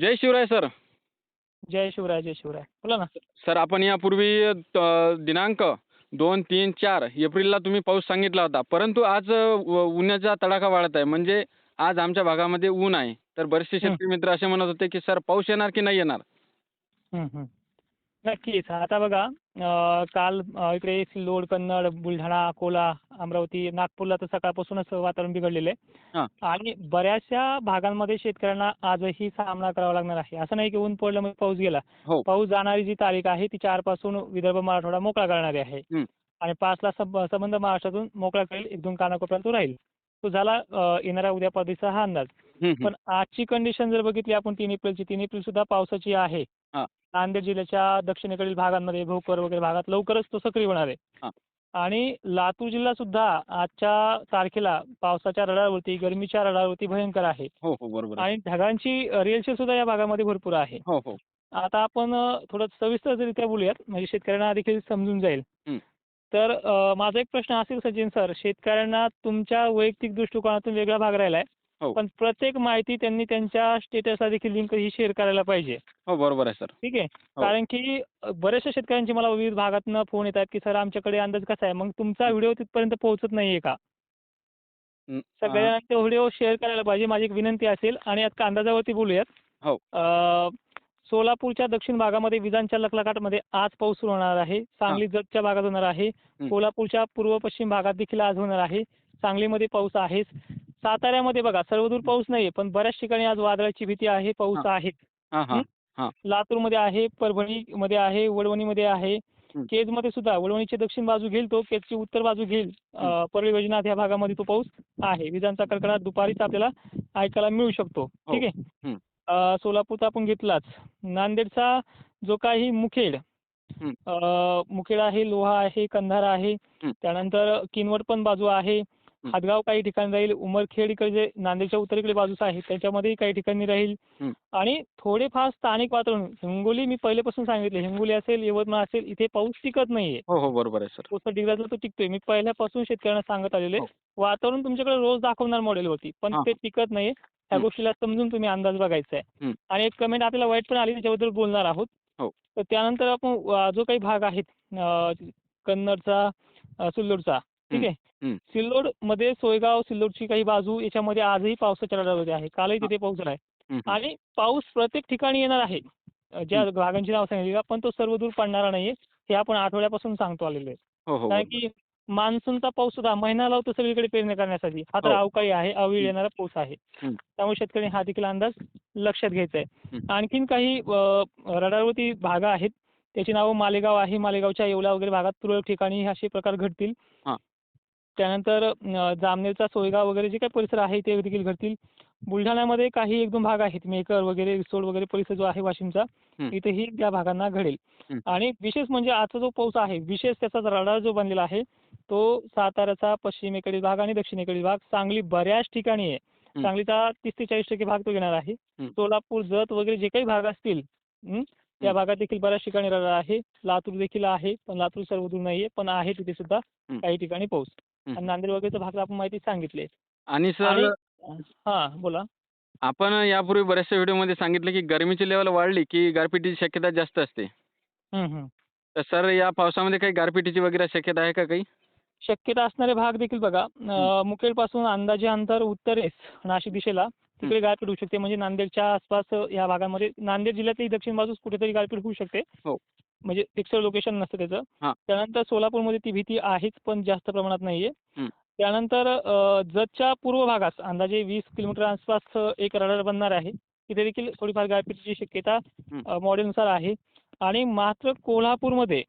जय Shivray sir. जय शिवराय जय शिवराय. बोला ना. सर आपण यापूर्वी त- दिनांक दोन तीन चार एप्रिलला तुम्ही पाऊस सांगितला होता. परंतु आज अ, उन्हाचा तडाखा वाढत आहे. म्हणजे आज आमच्या भागामध्ये ऊन आहे. तर बरेचसे शेतकरी मित्र असे म्हणत होते की सर पाऊस येणार की नाही येणार? हं, हं. नक्कीच आता बघा काल इकडे सिल्लोड कन्नड बुलढाणा अकोला अमरावती नागपूरला तर सकाळपासूनच वातावरण बिघडलेलं. आहे आणि बऱ्याचशा भागांमध्ये शेतकऱ्यांना आजही सामना करावा लागणार आहे असं नाही की ऊन पडलं मग पाऊस गेला हो. पाऊस जाणारी जी तारीख आहे ती चारपासून विदर्भ मराठवाडा मोकळा करणारी आहे. आणि पाचला सब संबंध महाराष्ट्रातून मोकळा करेल एक दोन कानाकोपऱ्यात तो राहील तो झाला येणाऱ्या उद्या परदेशचा हा अंदाज. पण आजची कंडिशन जर बघितली आपण तीन एप्रिलची तीन एप्रिल सुद्धा पावसाची आहे. नांदेड जिल्ह्याच्या दक्षिणेकडील भागांमध्ये भोकर वगैरे भागात लवकरच तो सक्रिय होणार आहे. आणि लातूर जिल्हा सुद्धा आजच्या तारखेला पावसाच्या रडारवरती गरमीच्या रडारवरती भयंकर आहे. हो हो. आणि ढगांची रेलचेल सुद्धा या भागामध्ये भरपूर आहे. हो हो. आता आपण थोडं सविस्तररित्या बोलूयात. म्हणजे शेतकऱ्यांना देखील समजून जाईल. तर माझा एक प्रश्न असेल सचिन सर. शेतकऱ्यांना तुमच्या वैयक्तिक दृष्टिकोनातून वेगळा भाग राहिला आहे हो. पण प्रत्येक माहिती त्यांनी त्यांच्या स्टेटसला देखील लिंक ही शेअर करायला पाहिजे. हो बरोबर आहे सर. ठीक आहे? हो. कारण की बऱ्याचशा शेतकऱ्यांचे मला विविध भागातनं फोन येतात की सर आमच्याकडे अंदाज कसा आहे? मग तुमचा व्हिडिओ तिथपर्यंत पोहोचत नाहीये का? न- सगळ्यांना तो व्हिडिओ शेअर करायला पाहिजे. माझी एक विनंती असेल आणि आता अंदाजावरती बोलूयात. हो. अ, सोलापूरच्या दक्षिण भागामध्ये विजांच्या लखलखाटमध्ये आज पाऊस सुरू होणार आहे. सांगली जतच्या भागात होणार आहे. कोल्हापूरच्या पूर्व पश्चिम भागात देखील आज होणार आहे. सांगलीमध्ये पाऊस आहेच. साताऱ्यामध्ये बघा सर्वदूर पाऊस नाहीये पण बऱ्याच ठिकाणी आज वादळाची भीती आहे पाऊस हां. आहे हां हां लातूरमध्ये आहे परभणीमध्ये आहे वडवणीमध्ये आहे. हं. केजमध्ये सुद्धा वडवणीची दक्षिण बाजू घेईल तो केजची उत्तर बाजू घेईल परळी वैजनाथ या भागामध्ये तो पाऊस आहे. विजांचा कडकडाट दुपारीच आपल्याला ऐकायला मिळू शकतो. ठीक आहे? हं. सोलापूरचा आपण घेतलाच. नांदेडचा जो काही मुखेड हं. मुखेड आहे लोहा आहे कंधार आहे हं. त्यानंतर किनवट पण बाजू आहे. हादगाव काही ठिकाणी राहील उमरखेड इकडे जे नांदेडच्या उत्तरेकडे बाजूस आहे त्याच्यामध्येही काही ठिकाणी राहील. आणि थोडेफार स्थानिक वातावरण हिंगोली मी पहिल्यापासून सांगितले हिंगोली असेल यवतमाळ असेल इथे पाऊस टिकत नाहीये हो हो बरोबर आहे सर डिग्रजला तो टिकतोय मी पहिल्यापासून शेतकऱ्यांना सांगत आलेले हो. वातावरण तुमच्याकडे रोज दाखवणार मॉडेलवरती पण हां. ते टिकत नाहीये ह्या. गोष्टीला समजून तुम्ही अंदाज बघायचा आहे. आणि एक कमेंट आपल्याला वाईट पण आली त्याच्याबद्दल बोलणार आहोत हो. तर त्यानंतर आपण जो काही भाग आहेत कन्नडचा अं, सिल्लोडचा ठीक हं. आहे हं. सिल्लोडमध्ये सोयगाव सिल्लोडची काही बाजू याच्यामध्ये आजही पावसाच्या रडारमध्ये आहे कालही हां. तिथे पाऊस झालाय हं, हं. आणि पाऊस प्रत्येक ठिकाणी येणार आहे ज्या भागांची नाव सांगितली पण तो सर्वदूर पडणारा नाहीये हे आपण आठवड्यापासून सांगतो आलेलो आहे हो हो कारण बरोबर. की मान्सूनचा पाऊस सुद्धा महिना लावतो सगळीकडे पेरणी करण्यासाठी हा तर हो. अवकाळी आहे अवेळी हं. येणारा पाऊस आहे हं. त्यामुळे शेतकरी हा देखील अंदाज लक्षात घ्यायचा आहे हं. आणखीन काही अ, रडारवरती भागा आहेत त्याची नावं मालेगाव आहे मालेगावच्या येवला वगैरे भागात तुरळक ठिकाणी हे असे प्रकार घडतील हां. त्यानंतर जामनेरचा सोयगाव वगैरे जे काही परिसर आहे ते देखील घडतील बुलढाण्यामध्ये काही एक दोन भाग आहेत मेकर वगैरे रिसोड वगैरे परिसर जो आहे वाशिमचा. इथेही त्या भागांना घडेल. आणि विशेष म्हणजे आजचा जो पाऊस आहे विशेष त्याचा रडार जो बनलेला आहे तो साताऱ्याचा पश्चिमेकडील भाग आणि दक्षिणेकडील भाग सांगली बऱ्याच ठिकाणी आहे. सांगलीचा तीस ते चाळीस टक्के भाग तो घेणार आहे. सोलापूर जत वगैरे जे काही भाग असतील त्या. भागात देखील बऱ्याच ठिकाणी रडार आहे लातूर देखील आहे पण लातूर सर्वदूर नाहीये पण आहे तिथे सुद्धा. काही ठिकाणी पाऊस. आणि नांदेड वगैरेचा भाग आपण माहिती सांगितली. आणि सर हा बोला. आपण यापूर्वी बऱ्याचशा व्हिडिओमध्ये सांगितलं की गरमीची लेवल वाढली की गारपिटीची शक्यता जास्त असते. तर सर या पावसामध्ये काही गारपिटीची वगैरे शक्यता आहे का काही? शक्यता असणारे भाग देखील बघा. अं, मुखेडपासून अंदाजे अंतर उत्तरेस नाशिक दिशेला. तिकडे गारपीट होऊ शकते. म्हणजे नांदेडच्या आसपास या भागामध्ये नांदेड जिल्ह्यातली दक्षिण बाजूस कुठेतरी गारपीट होऊ शकते. हो. म्हणजे फिक्सड लोकेशन नसतं त्याचं. त्यानंतर सोलापूरमध्ये ती भीती आहेच पण जास्त प्रमाणात नाहीये. त्यानंतर जतच्या पूर्व भागात अंदाजे वीस किलोमीटर आसपास एक रडार बनणार आहे तिथे देखील थोडीफार गारपीटची शक्यता मॉडेलनुसार आहे आणि मात्र कोल्हापूरमध्ये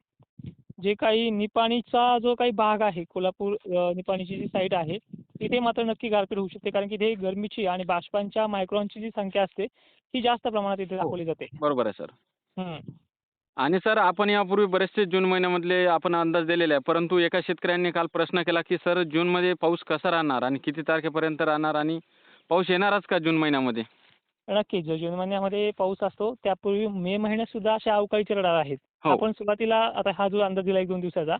जे काही निपाणीचा जो काही भाग आहे कोल्हापूर निपाणीची जी साईट आहे तिथे मात्र नक्की गारपीट होऊ शकते कारण की इथे गरमीची आणि बाष्पांच्या मायक्रॉनची जी संख्या असते ही जास्त प्रमाणात इथे हो. दाखवली जाते बरोबर आहे सर. आणि सर आपण यापूर्वी बरेचसे जून महिन्यामधले आपण अंदाज दिलेले आहे परंतु एका शेतकऱ्यांनी काल प्रश्न केला की सर जूनमध्ये पाऊस कसा राहणार आणि किती तारखेपर्यंत राहणार आणि पाऊस येणारच का जून महिन्यामध्ये नक्कीच जून महिन्यामध्ये पाऊस असतो त्यापूर्वी मे महिन्यात सुद्धा अशा अवकाळीचे रडार आहेत हो. आपण सुरुवातीला आता हा जो अंदाज दिला एक दोन दिवसाचा.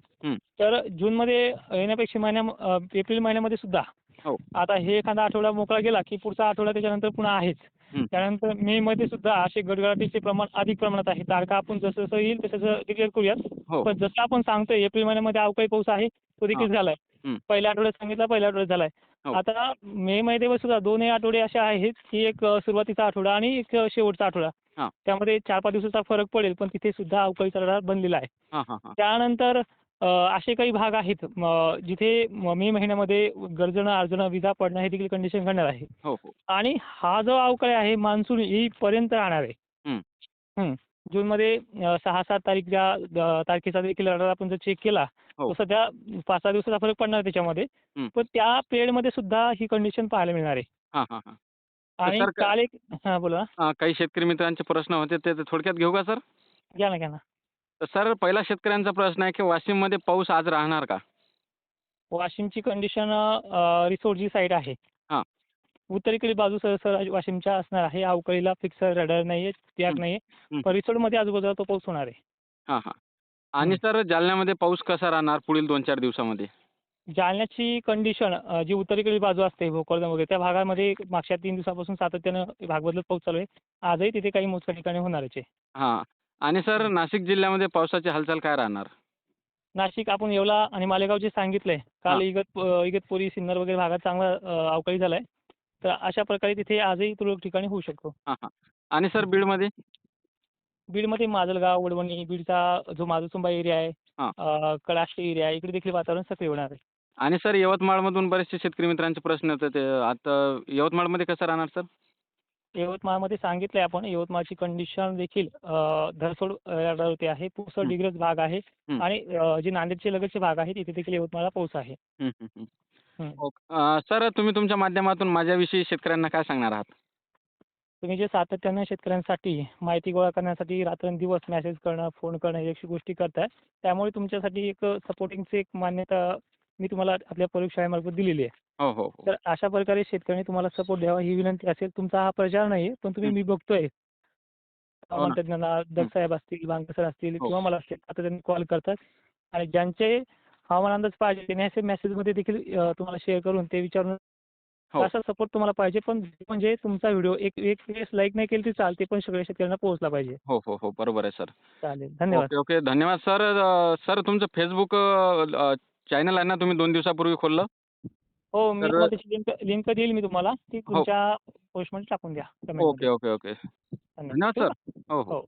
तर जूनमध्ये येण्यापेक्षा महिन्या एप्रिल महिन्यामध्ये सुद्धा हो. आता हे एखादा आठवडा मोकळा गेला की पुढचा आठवडा त्याच्यानंतर पुन्हा आहेच. त्यानंतर मे मध्ये सुद्धा असे गडगडाटीचे प्रमाण अधिक प्रमाणात आहे. तारखा आपण जसं जसं येईल तसं डिक्लेअर करूयात. हो. पण जसं आपण सांगतोय एप्रिल महिन्यामध्ये अवकाळी पाऊस आहे तो देखील झालाय. पहिल्या आठवड्यात सांगितला पहिल्या आठवड्यात झालाय. हो. आता मे मध्ये सुद्धा दोन आठवडे असे आहेत की एक अ, सुरुवातीचा आठवडा आणि एक अ, शेवटचा आठवडा. हां. त्यामध्ये चार पाच दिवसाचा फरक पडेल पण तिथे सुद्धा अवकाळीचा तडाखा बनलेला आहे. हां हां हां. त्यानंतर असे काही भाग आहेत. जिथे म, महिन्यामध्ये गरजणं अर्जणं विजा पडणं हे देखील कंडिशन घडणार आहे. हो हो. आणि हा जो अवकाळी आहे मान्सून येईपर्यंत राहणार आहे. जूनमध्ये अ, सहा सात तारीखच्या अ, तारखेचा देखील radar आपण जर चेक केला हो. तर सध्या पाच सहा दिवसाचा फरक पडणार त्याच्यामध्ये. पण त्या पिरियडमध्ये सुद्धा ही कंडिशन पाहायला मिळणार आहे. आणि काल एक हां बोला. काही शेतकरी मित्रांचे प्रश्न होते ते ते थोडक्यात घेऊ का सर? घ्या ना घ्या ना. तर सर पहिला शेतकऱ्यांचा प्रश्न आहे की वाशिममध्ये पाऊस आज राहणार का? वाशिमची कंडिशन रिसोर्ट जी साईड आहे. हां. उत्तरेकडील बाजू सहसा वाशिमच्या असणार आहे. अवकाळीला फिक्स रडार नाहीये त्याग हं. नाहीये. हं. पण रिसोर्टमध्ये आजूबाजूला तो पाऊस होणार आहे. हां हां. आणि. सर जालन्यामध्ये पाऊस कसा राहणार पुढील दोन चार दिवसामध्ये? जालन्याची कंडिशन जी उत्तरेकडील बाजू असते भोकरदन वगैरे त्या भागामध्ये मागच्या तीन दिवसापासून सातत्यानं भाग बदलत पाऊस चालू आहे. आजही तिथे काही मोजक्या ठिकाणी होणारच आहे. हां. आणि सर नाशिक जिल्ह्यामध्ये पावसाची हालचाल काय राहणार? नाशिक आपण येवला आणि मालेगावचे सांगितलंय काल. इगत इगतपुरी सिन्नर वगैरे भागात चांगला अवकाळी झालाय. तर अशा प्रकारे तिथे आजही तुरळक ठिकाणी होऊ शकतो. हां हां. आणि सर बीडमध्ये? बीडमध्ये माजलगाव वडवणी बीडचा जो माजलसुंबा एरिया आहे हां. कडाष्टी एरिया आहे इकडे देखील वातावरण सक्रिय होणार आहे. आणि सर यवतमाळमधून बरेचसे शेतकरी मित्रांचे प्रश्न आता यवतमाळमध्ये कसं राहणार सर? यवतमाळमध्ये सांगितलंय आपण. यवतमाळची कंडिशन देखील धरसोड रडारवरती आहे. पुसद हं. डिग्रज भाग आहे. आणि जे नांदेडचे लगतचे भाग आहेत तिथे देखील यवतमाळला पाऊस आहे. सर तुम्ही तुमच्या माध्यमातून माझ्याविषयी शेतकऱ्यांना काय सांगणार आहात? तुम्ही जे सातत्यानं शेतकऱ्यांसाठी माहिती गोळा करण्यासाठी रात्रंदिवस मेसेज करणं फोन करणं या गोष्टी करताय. त्यामुळे तुमच्यासाठी एक सपोर्टिंगची एक मान्यता मी तुम्हाला आपल्या प्रयोगशाळेमार्फत दिलेली आहे. हो हो हो. तर अशा प्रकारे शेतकऱ्यांनी तुम्हाला सपोर्ट द्यावा ही विनंती असेल. तुमचा हा प्रचार नाही पण तुम्ही. मी बघतोय. हो ना. दत्त साहेब असतील बांगर सर असतील हो. किंवा मला असतील आता त्यांनी कॉल करतात. आणि ज्यांचे हवामान अंदाज पाहिजे त्यांनी असे मेसेजमध्ये देखील अ, तुम्हाला शेअर करून ते विचारून हो. असा सपोर्ट तुम्हाला पाहिजे. पण म्हणजे तुमचा व्हिडिओ एक एक वेळेस लाईक नाही केली तरी चालते पण सगळ्या शेतकऱ्यांना पोहोचला पाहिजे. हो हो हो. बरोबर आहे सर. चालेल. धन्यवाद. Okay okay. धन्यवाद सर. अं, सर तुमचं फेसबुक चॅनल आहे ना तुम्ही दोन दिवसापूर्वी खोललं? हो मी तर- तुम्हाला त्याची लिंक लिंक देईल मी तुम्हाला. ती तुमच्या पोस्टमध्ये टाकून द्या. comment ओके मध्ये. ओके ओके धन्यवाद. सर हो हो. हो.